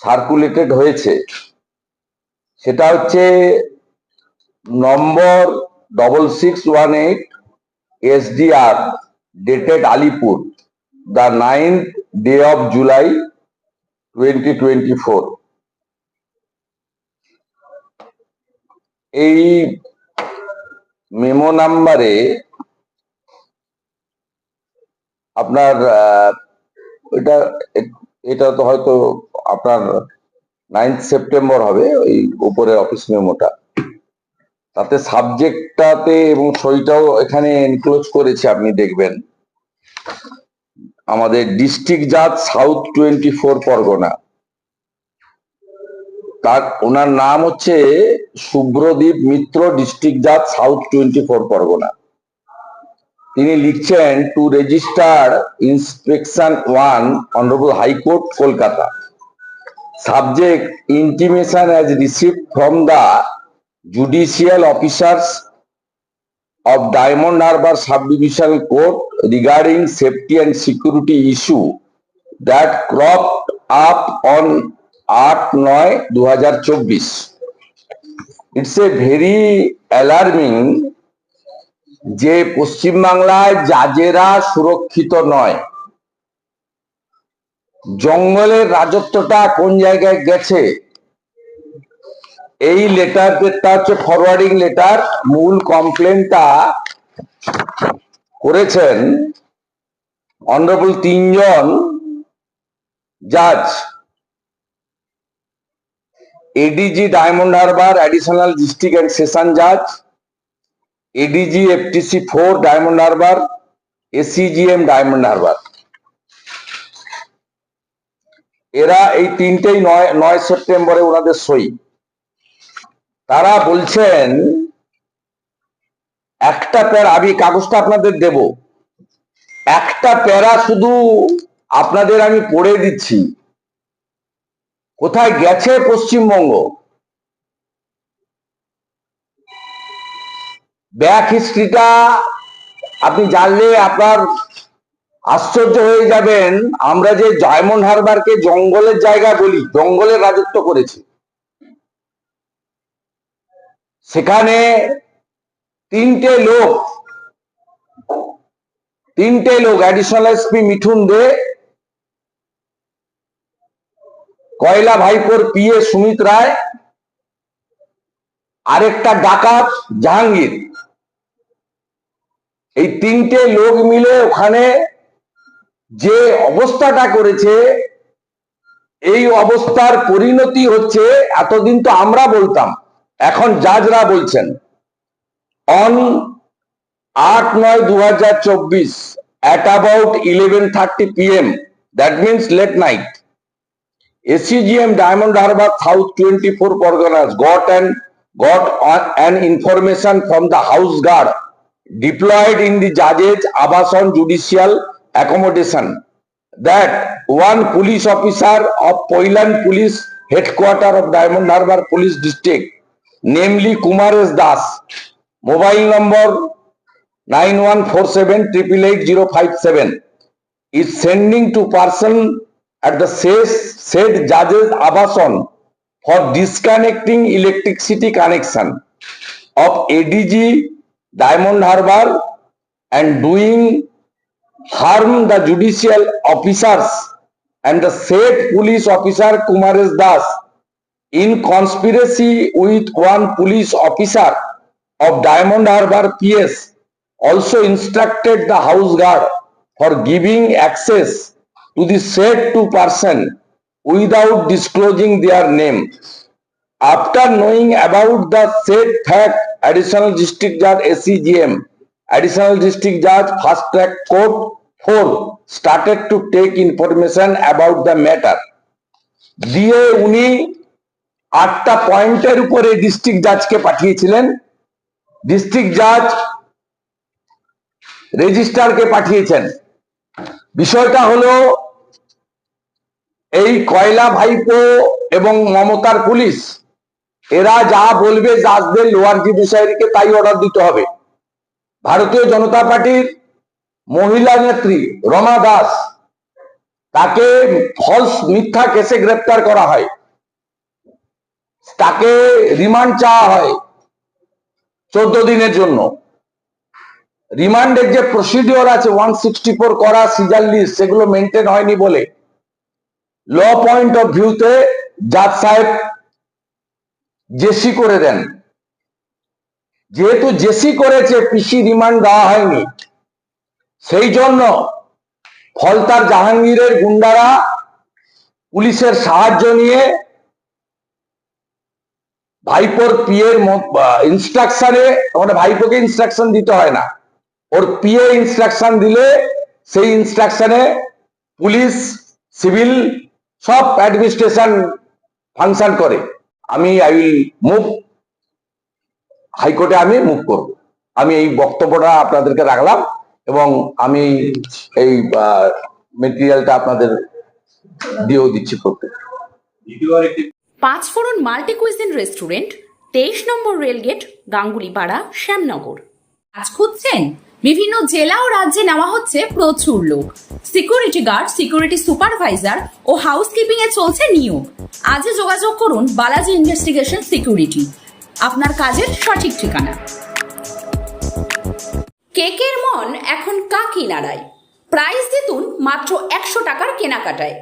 Circulated হয়েছে। সেটা হচ্ছে number double six one eight SDR dated Alipore the ninth day of July twenty twenty four এই memo নাম্বারে আপনার এটা এটা তো হয়তো আপনার নাইন্থ সেপ্টেম্বর হবে, ওই উপরের অফিস মেমোটা তাতে সাবজেক্টটাতে এবং সইটাও এখানে এনক্লোজ করেছে, আপনি দেখবেন। আমাদের ডিস্ট্রিক্ট জাজ সাউথ টোয়েন্টি ফোর পরগনা। তার, ওনার নাম হচ্ছে শুভ্রদীপ মিত্র ডিস্ট্রিক্ট জাজ সাউথ টোয়েন্টি ফোর পরগনা। তিনি লিখছেন to registrar inspection one honourable high court Kolkata subject intimation as receive from the judicial officers of Diamond Harbour sub divisional court regarding safety and security issue that crop up on আট নয় দু হাজার চব্বিশ it's a very alarming যে পশ্চিমবাংলায় জাজেরা সুরক্ষিত নয়। জঙ্গলের রাজত্বটা কোন জায়গায় গেছে? এই লেটারটা হচ্ছে ফরওয়ার্ডিং লেটার মূল কমপ্লেনটা করেছেন অনারেবল তিনজন জাজ ADG diamond Harbour additional district and session জাজ ADG FTC four diamond Harbour ACGM Diamond Harbour এরা এই তিনটেই নয় নয় সেপ্টেম্বরে ওনাদের সই। তারা বলছেন, একটা প্যারা, আমি কাগজটা আপনাদের দেব। একটা প্যারা শুধু আপনাদের আমি পড়ে দিচ্ছি। কোথায় গেছে পশ্চিমবঙ্গ? ব্যাক হিস্ট্রিটা আপনি জানলে আপনার আশ্চর্য হয়ে যাবেন। আমরা যে ডায়মন্ড হারবারকে জঙ্গলের জায়গা বলি, জঙ্গলের রাজত্ব করেছি। সেখানে তিনটে লোক তিনটে লোক অ্যাডিশনাল এসপি মিঠুন দে, কয়লা ভাইপোর পিএ সুমিত রায়, আরেকটা ডাকাত জাহাঙ্গীর। এই তিনটে লোক মিলে ওখানে যে অবস্থাটা করেছে, এই অবস্থার পরিণতি হচ্ছে এতদিন তো আমরা বলতাম, এখন জাজরা বলছেন। অন আট নয় দু হাজার চব্বিশ at about eleven thirty PM that means late night SCGM Diamond Harbour, South 24 Parganas got an, got on an information from the house Guard deployed in the judge's Abasan judicial accommodation. That one police officer of Poilan Police Headquarter of Diamond Harbour Police District, namely Kumaresh Das, mobile number 9147 is sending to person at the said, said judge's abason for disconnecting electricity connection of ADG Diamond Harbour and doing harm the judicial officers and the said police officer Kumaresh Das in conspiracy with one police officer of Diamond Harbour PS also instructed the house guard for giving access to the said two person without disclosing their name. After knowing about the said fact, Additional District Judge SCGM, Additional District Judge Fast Track Court 4 started to take information about the matter. দিয়ে উনি আটটা পয়েন্টের উপরে district জাজকে পাঠিয়েছিলেন district জাজ রেজিস্ট্রারকে পাঠিয়েছেন বিষয়টা হলো এই কয়লা ভাইপো এবং মমতার পুলিশ এরা যা বলবে জাজদের লোয়ার জুডিশিয়ারিকে তাই অর্ডার দিতে হবে। ভারতীয় জনতা পার্টির মহিলা নেত্রী রমা দাস, তাকে ফলস মিথ্যা কেসে গ্রেপ্তার করা হয়। তাকে রিমান্ড চাওয়া হয় চোদ্দ দিনের জন্য। রিমান্ডের যে প্রসিডিওর আছে ওয়ান সিক্সটি ফোর করা সিজার লিস্ট সেগুলো মেনটেন হয়নি বলে। ল পয়েন্ট অফ ভিউতে জাজ সাহেব জেসি করে দেন। যেহেতু জেসি করেছে, পিসি রিমান্ড দেওয়া হয়নি। সেই জন্য ফলতার জাহাঙ্গীরের গুন্ডারা পুলিশের সাহায্য নিয়ে ভাইপোর পিএর ইনস্ট্রাকশনে মানে ভাইপোকে ইনস্ট্রাকশন দিতে হয় না। ওর পিএ ইনস্ট্রাকশন দিলে সেই ইনস্ট্রাকশনে পুলিশ সিভিল সব অ্যাডমিনিস্ট্রেশন ফাংশন করে। আমি আই মুভ হাইকোর্টে আমি মুভ করব। আমি এই বক্তব্যটা আপনাদেরকে রাখলাম এবং আমি এই মেটেরিয়ালটা আপনাদের দিয়েও দিচ্ছি প্রত্যেক। দ্বিতীয় পাঁচ ফোড়ন মাল্টি কুইজিন রেস্টুরেন্ট, তেইশ নম্বর রেলগেট গাঙ্গুলিপাড়া, শ্যামনগর। কাজ খুঁজছেন? বিভিন্ন জেলা ও রাজ্যে নেওয়া হচ্ছে প্রচুর লোক। সিকিউরিটি গার্ড সিকিউরিটি সুপারভাইজার ও হাউসকিপিং এ চলছে নিয়োগ। আজই যোগাযোগ করুন বালাজি ইনভেস্টিগেশন সিকিউরিটি আপনার কাজের সঠিক ঠিকানা। কেকের মন এখন কাকি নাড়ায় প্রাইস দিতুন মাত্র একশো টাকার কেনাকাটায়।